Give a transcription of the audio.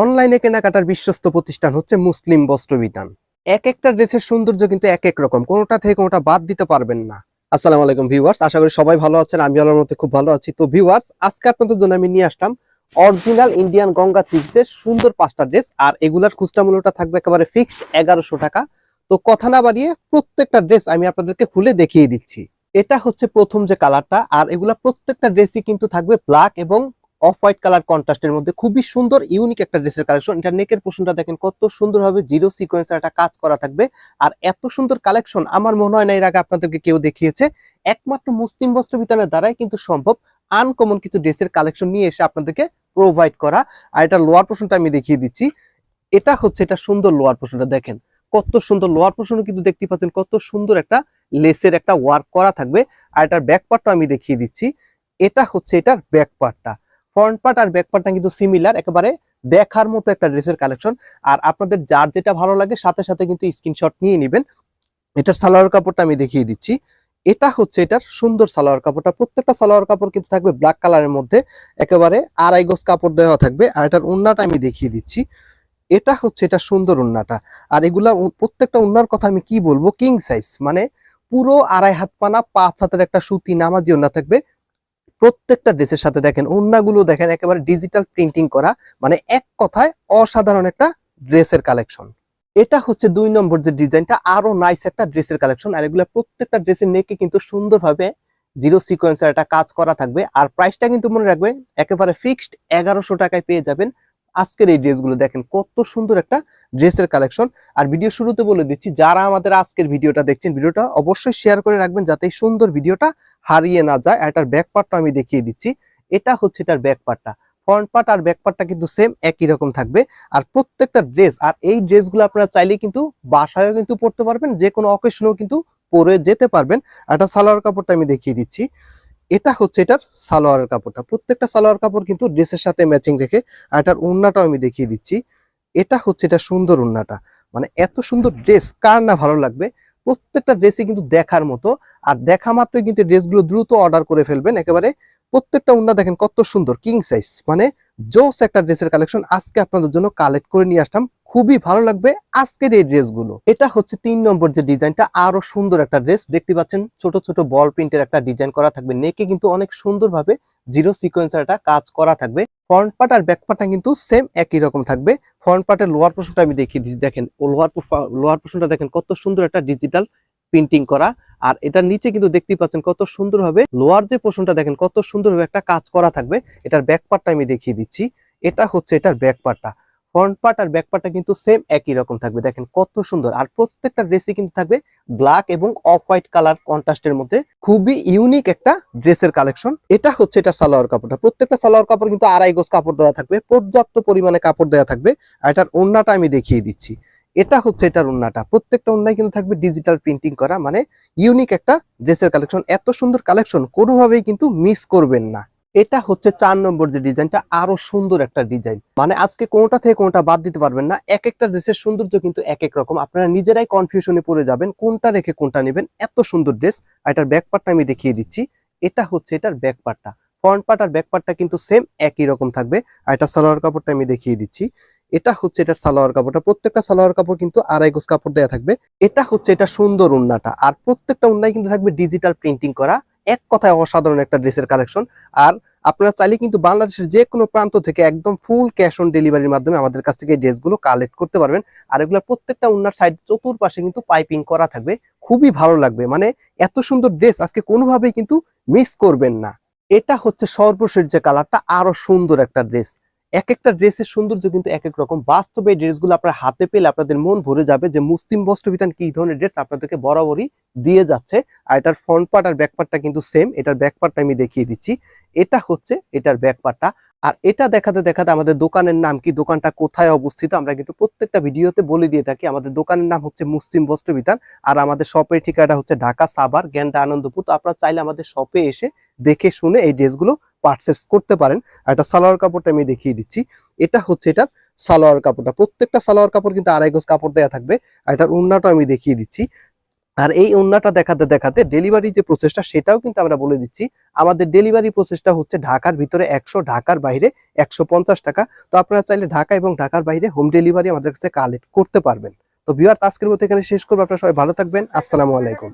অনলাইনে কেনাকাটার বিশ্বস্ত প্রতিষ্ঠান হচ্ছে মুসলিম বস্ত্র বিধান এক একটা ড্রেসের সৌন্দর্য কিন্তু এক এক রকম, কোনোটা থেকে কোনোটা বাদ দিতে পারবেন না। আসসালামু আলাইকুম ভিউয়ার্স, আশা করি সবাই ভালো আছেন, আমি আল্লাহর মধ্যে খুব ভালো আছি। তো ভিউয়ার্স, আজকে আপনাদের জন্য আমি নিয়ে আসলাম অরিজিনাল ইন্ডিয়ান গঙ্গা থ্রিপসের সুন্দর পাঁচটা ড্রেস, আর এগুলার খুচরা মূল্যটা থাকবে একেবারে ফিক্সড এগারোশো টাকা। তো কথা না বাড়িয়ে প্রত্যেকটা ড্রেস আমি আপনাদেরকে খুলে দেখিয়ে দিচ্ছি। এটা হচ্ছে প্রথম যে কালারটা আর এগুলা প্রত্যেকটা ড্রেসই কিন্তু থাকবে ব্ল্যাক এবং অফ হোয়াইট কালার কন্ট্রাস্টের মধ্যে খুবই সুন্দর ইউনিক একটা ড্রেসের কালেকশন এটা নেকের পোষণটা দেখেন কত সুন্দরভাবে জিরো সিকোয়েন্সের একটা কাজ করা থাকবে। আর এত সুন্দর কালেকশন আমার মনে হয় না এর আগে আপনাদেরকে কেউ দেখিয়েছে। একমাত্র মুসলিম বস্ত্র বিতানের দ্বারাই কিন্তু সম্ভব আনকমন কিছু ড্রেসের কালেকশন নিয়ে এসে আপনাদেরকে প্রোভাইড করা। আর এটা লোয়ার পোষণটা আমি দেখিয়ে দিচ্ছি। এটা হচ্ছে, এটা সুন্দর লোয়ার পোষণটা দেখেন। কত সুন্দর লোয়ার পোষণও কিন্তু দেখতে পাচ্ছেন, কত সুন্দর একটা লেসের একটা ওয়ার্ক করা থাকবে। আর এটার ব্যাক পার্টটা আমি দেখিয়ে দিচ্ছি। এটা হচ্ছে, এটার ব্যাক পার্টটা ফ্রন্ট পার্ট আর ব্যাক পার্টটা কিন্তু সিমিলার একেবারে দেখার মতো একটা ড্রেসের কালেকশন আর আপনাদের যার যেটা ভালো লাগে, সাথে সাথে কিন্তু স্ক্রিনশট নিয়ে নেবেন। এটার সালোয়ার কাপড়টা আমি দেখিয়ে দিচ্ছি। এটা হচ্ছে এটার সুন্দর সালোয়ার কাপড়টা। প্রত্যেকটা সালোয়ার কাপড় কিন্তু থাকবে ব্ল্যাক কালারের মধ্যে। একেবারে আড়াই গজ কাপড় দেওয়া থাকবে। আর এটার উন্নাটা আমি দেখিয়ে দিচ্ছি। এটা হচ্ছে এটা সুন্দর উন্নাটা আর এগুলা প্রত্যেকটা উন্নার কথা আমি কি বলব? কিং সাইজ মানে পুরো আড়াই হাত পানা, পাঁচ হাতের একটা সুতি নামাজি উন্না থাকবে। প্রত্যেকটা ড্রেসের সাথে দেখেন উন্নাগুলো দেখেন একেবারে ডিজিটাল প্রিন্টিং করা মানে এক কথায় অসাধারণ একটা ড্রেসের কালেকশন এটা হচ্ছে দুই নম্বর যে ডিজাইনটা, আরও নাইস একটা ড্রেসের কালেকশন আর এগুলো প্রত্যেকটা ড্রেসের নেকে কিন্তু সুন্দরভাবে জিরো সিকোয়েন্সের একটা কাজ করা থাকবে, আর প্রাইসটা কিন্তু মনে রাখবেন, একেবারে ফিক্সড এগারোশো টাকায় পেয়ে যাবেন। আজকের এই ড্রেসগুলো দেখেন, কত সুন্দর একটা ড্রেসের কালেকশন আর ভিডিও শুরুতে বলে দিচ্ছি, যারা আমাদের আজকের ভিডিওটা দেখছেন, ভিডিওটা অবশ্যই শেয়ার করে রাখবেন, যাতে এই সুন্দর ভিডিওটা হারিয়ে না যায় আর এটার ব্যাক পার্টটা আমি দেখিয়ে দিচ্ছি। এটা হচ্ছে এটার ব্যাক পার্টটা ফ্রন্ট পার্ট আর ব্যাক পার্টটা কিন্তু সেম একই রকম থাকবে। আর প্রত্যেকটা ড্রেস আর এই ড্রেসগুলো আপনারা চাইলে কিন্তু বাসায়ও কিন্তু পরতে পারবেন যে কোনো অকেশনেও কিন্তু পরে যেতে পারবেন। এটা সালোয়ার কাপড়টা আমি দেখিয়ে দিচ্ছি। এটা হচ্ছে এটার সালোয়ারের কাপড়টা। প্রত্যেকটা সালোয়ার কাপড় কিন্তু ড্রেসের সাথে ম্যাচিং রেখে আর এটার উন্নাটাও আমি দেখিয়ে দিচ্ছি। এটা হচ্ছে এটা সুন্দর উন্নাটা। মানে এত সুন্দর ড্রেস কার না ভালো লাগবে? প্রত্যেকটা ড্রেসই কিন্তু দেখার মতো। আর দেখা মাত্রই কিন্তু ড্রেসগুলো দ্রুত অর্ডার করে ফেলবেন। একেবারে প্রত্যেকটা উন্না দেখেন কত সুন্দর কিং সাইজ মানে জোস একটা ড্রেসের কালেকশন আজকে আপনাদের জন্য কালেক্ট করে নিয়ে আসলাম। খুবই ভালো লাগবে আজকের এই ড্রেসগুলো এটা হচ্ছে তিন নম্বর যে ডিজাইনটা, আরও সুন্দর একটা ড্রেস দেখতে পাচ্ছেন ছোট ছোট বল প্রিন্টের একটা ডিজাইন করা থাকবে। নেকে কিন্তু অনেক সুন্দরভাবে জিরো সিকোয়েন্সারটা কাজ করা থাকবে। ফ্রন্ট পার্ট আর ব্যাক পার্টটা কিন্তু সেম একই রকম থাকবে। ফ্রন্ট পার্টের লোয়ার পোর্শনটা আমি দেখিয়ে দিচ্ছি। দেখেন লোয়ার লোয়ার পোর্শনটা দেখেন কত সুন্দর একটা ডিজিটাল প্রিন্টিং করা। আর এটার নিচে কিন্তু দেখতেই পাচ্ছেন কত সুন্দরভাবে লোয়ার যে পোর্শনটা দেখেন কত সুন্দরভাবে একটা কাজ করা থাকবে। এটার ব্যাক পার্টটা আমি দেখিয়ে দিচ্ছি। এটা হচ্ছে এটার ব্যাক পার্টটা ফ্রন্ট পার্ট আর ব্যাক পার্টটা কিন্তু সেম একই রকম থাকবে। দেখেন কত সুন্দর। আর প্রত্যেকটা ড্রেসই কিন্তু থাকবে ব্ল্যাক এবং অফ হোয়াইট কালার কন্ট্রাস্টের মধ্যে। খুবই ইউনিক একটা ড্রেসের কালেকশন এটা হচ্ছে এটা সালোয়ার কাপড়টা। প্রত্যেকটা সালোয়ার কাপড় কিন্তু আড়াই গোজ কাপড় দেওয়া থাকবে। পর্যাপ্ত পরিমাণে কাপড় দেওয়া থাকবে। আর এটার ওন্নাটা আমি দেখিয়ে দিচ্ছি। এটা হচ্ছে এটার ওন্নাটা। প্রত্যেকটা ওন্নায় কিন্তু থাকবে ডিজিটাল প্রিন্টিং করা। মানে ইউনিক একটা ড্রেসের কালেকশন এত সুন্দর কালেকশন কোনোভাবেই কিন্তু মিস করবেন না। এটা হচ্ছে চার নম্বর যে ডিজাইনটা, আরও সুন্দর একটা ডিজাইন। মানে আজকে কোনটা থেকে কোনটা বাদ দিতে পারবেন না। এক একটা ড্রেসের সৌন্দর্য কিন্তু এক এক রকম। আপনারা নিজেরাই কনফিউশনে পড়ে যাবেন, কোনটা রেখে কোনটা নেবেন। এত সুন্দর ড্রেস। আর এটার ব্যাক পার্টটা আমি দেখিয়ে দিচ্ছি। এটা হচ্ছে এটার ব্যাক পার্টটা ফ্রন্ট পার্ট আর ব্যাক পার্টটা কিন্তু সেম একই রকম থাকবে। আর এটা সালোয়ার কাপড়টা আমি দেখিয়ে দিচ্ছি। এটা হচ্ছে এটার সালোয়ার কাপড়টা। প্রত্যেকটা সালোয়ার কাপড় কিন্তু আড়াই গোজ কাপড় দেওয়া থাকবে। এটা হচ্ছে এটা সুন্দর উন্নাটা। আর প্রত্যেকটা উন্নায় কিন্তু থাকবে ডিজিটাল প্রিন্টিং করা। এক কথায় অসাধারণ একটা ড্রেসের কালেকশন আর আপনারা চাইলে কিন্তু বাংলাদেশের যে কোনো প্রান্ত থেকে একদম ফুল ক্যাশ অন ডেলিভারির মাধ্যমে আমাদের কাছ থেকে ড্রেসগুলো কালেক্ট করতে পারবেন। আর এগুলোর প্রত্যেকটা উন্নার সাইড চতুর্পাশে কিন্তু পাইপিং করা থাকবে। খুবই ভালো লাগবে। মানে এত সুন্দর ড্রেস আজকে কোনোভাবেই কিন্তু মিস করবেন না। এটা হচ্ছে সর্বশেষ যে কালারটা আরও সুন্দর একটা ড্রেস। এক একটা ড্রেসের সৌন্দর্য কিন্তু এক এক রকম। বাস্তবে এই ড্রেসগুলো আপনার হাতে পেলে আপনাদের মন ভরে যাবে যে মুসলিম বস্ত্রবিধান কি ধরনের ড্রেস আপনাদেরকে বরাবরই দিয়ে যাচ্ছে। আর এটার ফ্রন্ট পার্ট আর ব্যাক পার্টটা কিন্তু সেম এটার ব্যাক পার্টটা আমি দেখিয়ে দিচ্ছি। এটা হচ্ছে এটার ব্যাক পার্টটা আর এটা দেখাতে দেখাতে আমাদের দোকানের নাম কি? দোকানটা কোথায় অবস্থিত? আমরা কিন্তু প্রত্যেকটা ভিডিওতে বলে দিয়ে থাকি, আমাদের দোকানের নাম হচ্ছে মুসলিম বস্ত্রবিধান আর আমাদের শপের ঠিকানা হচ্ছে ঢাকা সাভার, গ্যান্ডা আনন্দপুর। তো আপনারা চাইলে আমাদের শপে এসে দেখে শুনে এই ড্রেসগুলো পারচেস করতে পারেন। এটা সালোয়ার কাপড়টা আমি দেখিয়ে দিচ্ছি। এটা হচ্ছে এটার সালোয়ার কাপড়টা। প্রত্যেকটা সালোয়ার কাপড় কিন্তু আড়াই গজ কাপড় দেওয়া থাকবে। এটার উন্নাটা আমি দেখিয়ে দিচ্ছি। আর এই ওন্নাটা দেখাতে দেখাতে ডেলিভারি যে প্রসেসটা সেটাও কিন্তু আমরা বলে দিচ্ছি। আমাদের ডেলিভারি প্রসেসটা হচ্ছে ঢাকার ভিতরে একশো, ঢাকার বাইরে একশো পঞ্চাশ টাকা। তো আপনারা চাইলে ঢাকা এবং ঢাকার বাইরে হোম ডেলিভারি আমাদের কাছে কালেক্ট করতে পারবেন। তো ভিউয়ার্স আজকের মতো এখানে শেষ করব। আপনারা সবাই ভালো থাকবেন। আসসালামু আলাইকুম।